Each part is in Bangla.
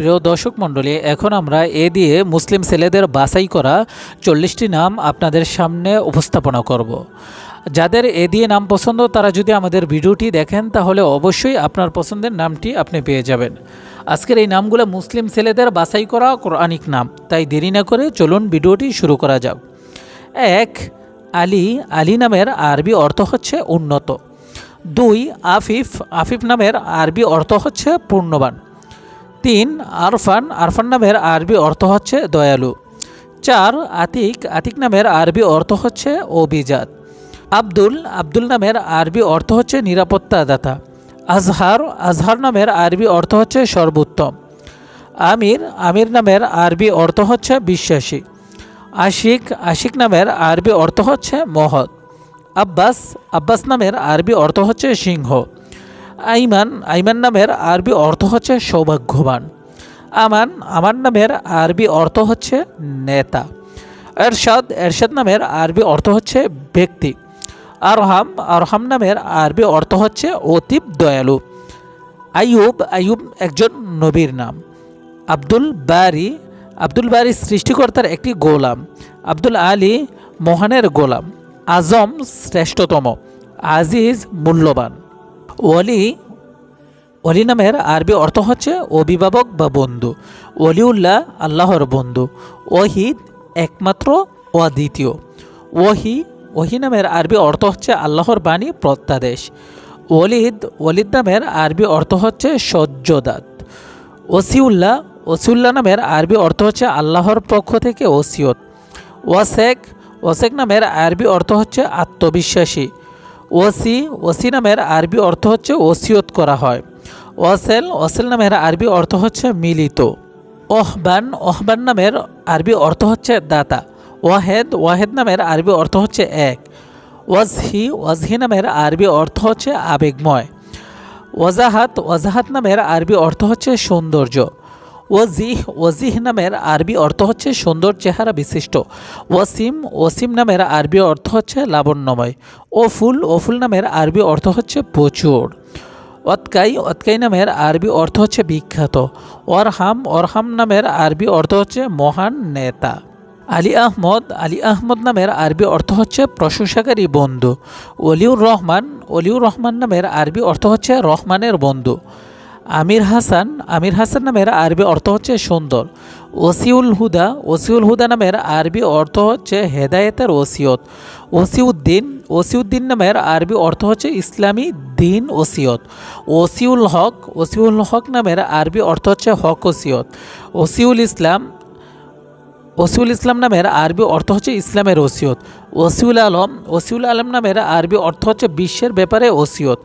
প্রিয় দর্শক মণ্ডলী, এখন আমরা এ দিয়ে মুসলিম ছেলেদের বাছাই করা চল্লিশটি নাম আপনাদের সামনে উপস্থাপনা করব। যাদের এ দিয়ে নাম পছন্দ, তারা যদি আমাদের ভিডিওটি দেখেন, তাহলে অবশ্যই আপনার পছন্দের নামটি আপনি পেয়ে যাবেন। আজকের এই নামগুলো মুসলিম ছেলেদের বাছাই করা কোরআনিক নাম, তাই দেরি না করে চলুন ভিডিওটি শুরু করা যাক। এক, আলী। আলী নামের আরবি অর্থ হচ্ছে উন্নত। দুই, আফিফ। আফিফ নামের আরবি অর্থ হচ্ছে পূর্ণবান। তিন আরফান আরফান নামের আরবি অর্থ হচ্ছে দয়ালু। চার আতিক আতিক নামের আরবি অর্থ হচ্ছে অভিজাত। আব্দুল আব্দুল নামের আরবি অর্থ হচ্ছে নিরাপত্তাদাতা। আজহার আজহার নামের আরবি অর্থ হচ্ছে সর্বোত্তম। আমির আমির নামের আরবি অর্থ হচ্ছে বিশ্বাসী। আশিক আশিক নামের আরবি অর্থ হচ্ছে মহৎ। আব্বাস আব্বাস নামের আরবি অর্থ হচ্ছে সিংহ। আইমান আইমান নামের আরবি অর্থ হচ্ছে সৌভাগ্যবান। আমান আমার নামের আরবি অর্থ হচ্ছে নেতা। এরশাদ এরশাদ নামের আরবি অর্থ হচ্ছে ব্যক্তি। আরহাম আরহাম নামের আরবি অর্থ হচ্ছে অতীব দয়ালু। আইয়ুব আইয়ুব একজন নবীর নাম। আব্দুল বারি আব্দুল বারি সৃষ্টিকর্তার একটি গোলাম। আব্দুল আলী মহানের গোলাম। আজম শ্রেষ্ঠতম। আজিজ মূল্যবান। ওলি অলি নামের আরবি অর্থ হচ্ছে অভিভাবক বা বন্ধু। অলিউল্লাহ আল্লাহর বন্ধু। ওহিদ একমাত্র অদ্বিতীয় ওহি ওহি নামের আরবি অর্থ হচ্ছে আল্লাহর বাণী প্রত্যাদেশ। ওলিদ ওলিদ নামের আরবি অর্থ হচ্ছে সহ্যদাত ওসিউল্লাহ ওসিউল্লাহ নামের আরবি অর্থ হচ্ছে আল্লাহর পক্ষ থেকে ওসিয়ত। ওয়াসেক ওসেক নামের আরবি অর্থ হচ্ছে আত্মবিশ্বাসী। ওসি ওসি নামের আরবি অর্থ হচ্ছে ওসিয়ত করা হয়। ওয়াসেল ওয়াসেল নামের আরবি অর্থ হচ্ছে মিলিত। ওহবান ওহবান নামের আরবি অর্থ হচ্ছে দাতা। ওয়াহেদ ওয়াহেদ নামের আরবি অর্থ হচ্ছে এক। ওয়াজহি ওয়াজহি নামের আরবি অর্থ হচ্ছে আবেগময়। ওয়াজাহাত ওয়াজাহাত নামের আরবি অর্থ হচ্ছে সৌন্দর্য। ওয়াজিহ ওয়াজিহ নামের আরবি অর্থ হচ্ছে সুন্দর চেহারা বিশিষ্ট। ওয়াসিম ওয়াসিম নামের আরবি অর্থ হচ্ছে লাবণ্যময়। ওফুল ওফুল নামের আরবি অর্থ হচ্ছে প্রচুর। অতকাই অতকাই নামের আরবি অর্থ হচ্ছে বিখ্যাত। অরহাম অরহাম নামের আরবি অর্থ হচ্ছে মহান নেতা। আলী আহমদ আলী আহমদ নামের আরবি অর্থ হচ্ছে প্রশংসাকারী বন্ধু। অলিউর রহমান অলিউর রহমান নামের আরবি অর্থ হচ্ছে রহমানের বন্ধু। আমির হাসান আমির হাসান নামের আরবি অর্থ হচ্ছে সুন্দর। ওসিউল হুদা ওসিউল হুদা নামের আরবি অর্থ হচ্ছে হেদায়েতের ওসিয়ত। ওসিউদ্দিন ওসিউদ্দিন নামের আরবি অর্থ হচ্ছে ইসলামী দিন ওসিয়ত। ওসিউল হক ওসিউল হক নামের আরবি অর্থ হচ্ছে হক ওসিয়ত। ওসিউল ইসলাম ওসিউল ইসলাম নামের আরবি অর্থ হচ্ছে ইসলামের ওসিয়ত। ওসিউল আলম ওসিউল আলম নামের আরবি অর্থ হচ্ছে বিশ্বের ব্যাপারে ওসিয়ত।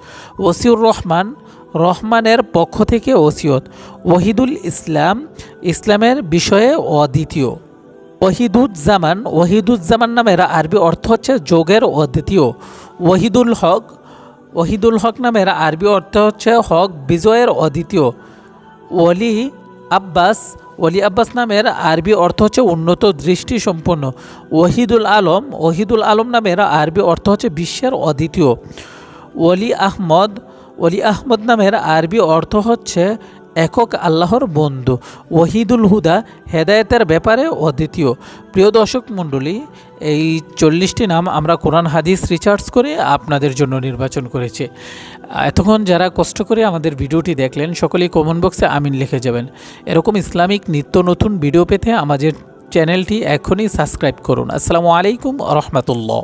ওসিউর রহমান রহমানের পক্ষ থেকে ওসিয়ত। ওহিদুল ইসলাম, ইসলামের বিষয়ে অদ্বিতীয় ওহিদুজ্জামান ওহিদুজ্জামান নামের আরবি অর্থ হচ্ছে যোগের অদ্বিতীয় ওহিদুল হক ওহিদুল হক নামের আরবি অর্থ হচ্ছে হক বিজয়ের অদ্বিতীয় ওলি আব্বাস ওলি আব্বাস নামের আরবি অর্থ হচ্ছে উন্নত দৃষ্টি সম্পন্ন ওহিদুল আলম ওহিদুল আলম নামের আরবি অর্থ হচ্ছে বিশ্বের অদ্বিতীয় ওলি আহমদ ওলি আহমদ নামের আরবি অর্থ হচ্ছে একক আল্লাহর বন্ধু ওহিদুল হুদা, হেদায়েতের ব্যাপারে অদ্বিতীয়। প্রিয় দর্শক মণ্ডলী, এই চল্লিশটি নাম আমরা কোরআন, হাদিস রিচার্জ করে আপনাদের জন্য নির্বাচন করেছি। এতক্ষণ যারা কষ্ট করে আমাদের ভিডিওটি দেখলেন, সকলেই কমেন্ট বক্সে আমিন লিখে যাবেন। এরকম ইসলামিক নিত্য নতুন ভিডিও পেতে আমাদের চ্যানেলটি এখনই সাবস্ক্রাইব করুন। আসসালামু আলাইকুম রহমতুল্লাহ।